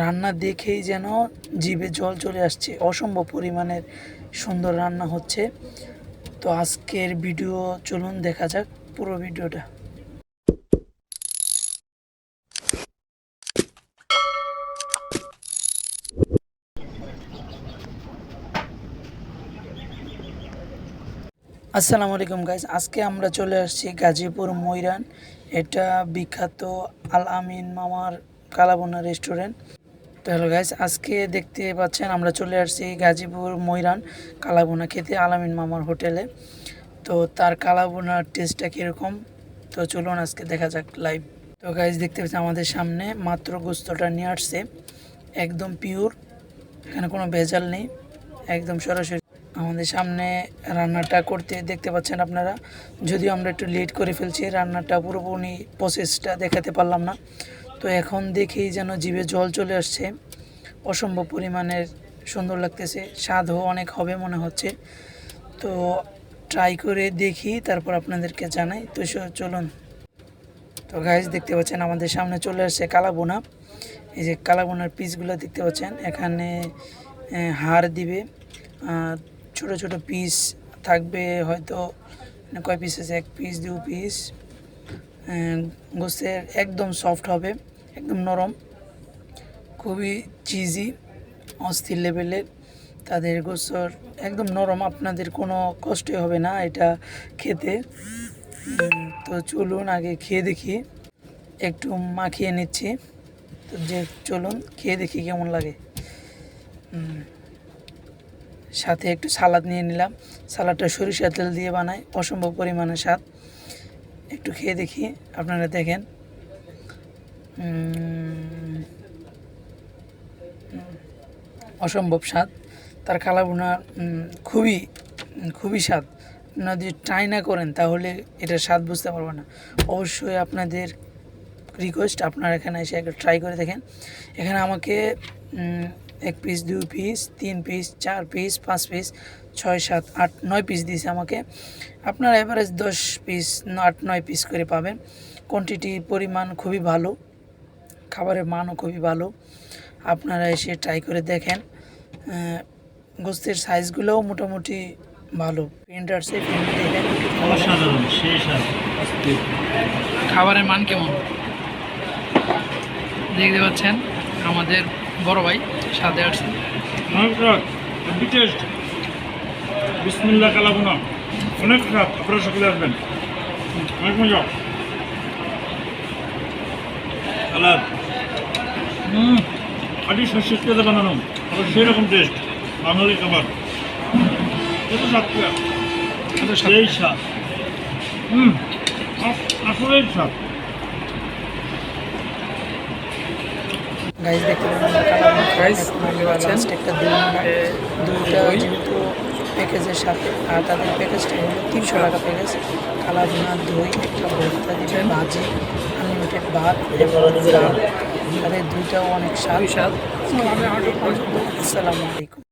রান্না দেখেই যেন জিভে জল চলে আসছে। অসম্ভব পরিমাণের সুন্দর রান্না হচ্ছে। তো আজকের ভিডিও, চলুন দেখা যাক পুরো ভিডিওটা। আসসালামু আলাইকুম গাইজ আজকে আমরা চলে আসছি গাজীপুর ময়রান। এটা বিখ্যাত আল আমিন মামার কালাবোনা রেস্টুরেন্ট তো হ্যালো গাইজ আজকে দেখতে পাচ্ছেন আমরা চলে আসছি গাজীপুর ময়রান কালাবোনা খেতে আলামিন মামার হোটেলে। তো তার কালাবোনার টেস্টটা কীরকম? তো চলুন আজকে দেখা যাক লাইভ তো গাইজ দেখতে পাচ্ছি আমাদের সামনে মাত্র গোস্তটা নিয়ে আসছে। একদম পিওর এখানে কোনো ভেজাল নেই, একদম সরাসরি। আমাদের সামনে রান্নাটা করতে দেখতে পাচ্ছেন আপনারা। যদিও আমরা একটু লেট করে ফেলছি, রান্নাটা পুরোপুরি প্রসেসটা দেখাতে পারলাম না। তো এখন দেখেই যেন জিভে জল চলে আসছে। অসম্ভব পরিমাণের সুন্দর লাগতেছে। স্বাদও অনেক হবে মনে হচ্ছে। তো ট্রাই করে দেখি, তারপর আপনাদেরকে জানাই। তো চলুন। তো গাইজ দেখতে পাচ্ছেন আমাদের সামনে চলে আসছে কালাবোনা এই যে কালাবোনার পিসগুলো দেখতে পাচ্ছেন। এখানে হাড় দিবে। ছোট ছোট পিস থাকবে, হয়তো মানে কয় পিস আছে? এক পিস দু পিস গোস্তের একদম সফট হবে। একদম নরম, খুবই চিজি অস্থির লেভেলের তাদের গোস্তর একদম নরম, আপনাদের কোনো কষ্টই হবে না এটা খেতে। তো চলুন আগে খেয়ে দেখি। একটু মাখিয়ে নিচ্ছি। তো যে চলুন, খেয়ে দেখি কেমন লাগে। সাথে একটু সালাদ নিয়ে নিলাম। সালাদটা সরিষার তেল দিয়ে বানাই, অসম্ভব পরিমাণে স্বাদ। একটু খেয়ে দেখি, আপনারা দেখেন। অসম্ভব স্বাদ। তার কালাভুনা খুবই খুবই স্বাদ। আপনারা যদি ট্রাই না করেন, তাহলে এটার স্বাদ বুঝতে পারবেন না। অবশ্যই আপনাদের রিকোয়েস্ট আপনারা এখানে এসে একটা ট্রাই করে দেখেন। এখানে আমাকে এক পিস দুই পিস তিন পিস চার পিস পাঁচ পিস ছয়, সাত, আট, নয় পিস দিয়েছে আমাকে। আপনারা অ্যাভারেজ দশ পিস আট, নয় পিস করে পাবেন। কোয়ান্টিটি পরিমাণ খুবই ভালো। খাবারের মানও খুবই ভালো। আপনারা এসে ট্রাই করে দেখেন। আহ, গোস্তের সাইজগুলোও মোটামুটি ভালো। প্রিন্ট আসছে প্রিন্ট দেখেন। অসাধারণ সেই স্বাদ খাবারের মান কেমন? দেখতে পাচ্ছেন আমাদের বড় ভাই সাথে আসছে কালাগুনা অনেক স্বাদ আপনারা সকলে আসবেন। অনেক মজা। কালার হুম আটি শস্যের তেলে বানানো। আবার সেই রকম টেস্ট বাঙালি খাবার। কত স্বাদ সেই স্বাদ। হুম আস- আসলেই স্বাদ। গাইজ দেখতে পাচ্ছেন গাইজ লাস্ট একটা দুই নাম্বার দুইটা যেহেতু প্যাকেজের সাথে আর তাদের প্যাকেজটা হলো তিনশো টাকা প্যাকেজ কালা ভুনা দই একটা ভর্তা দিবে ভাজি আনলিমিটেড ভাত ডাল তাদের দুইটাও অনেক স্বাদ। আসসালামু আলাইকুম।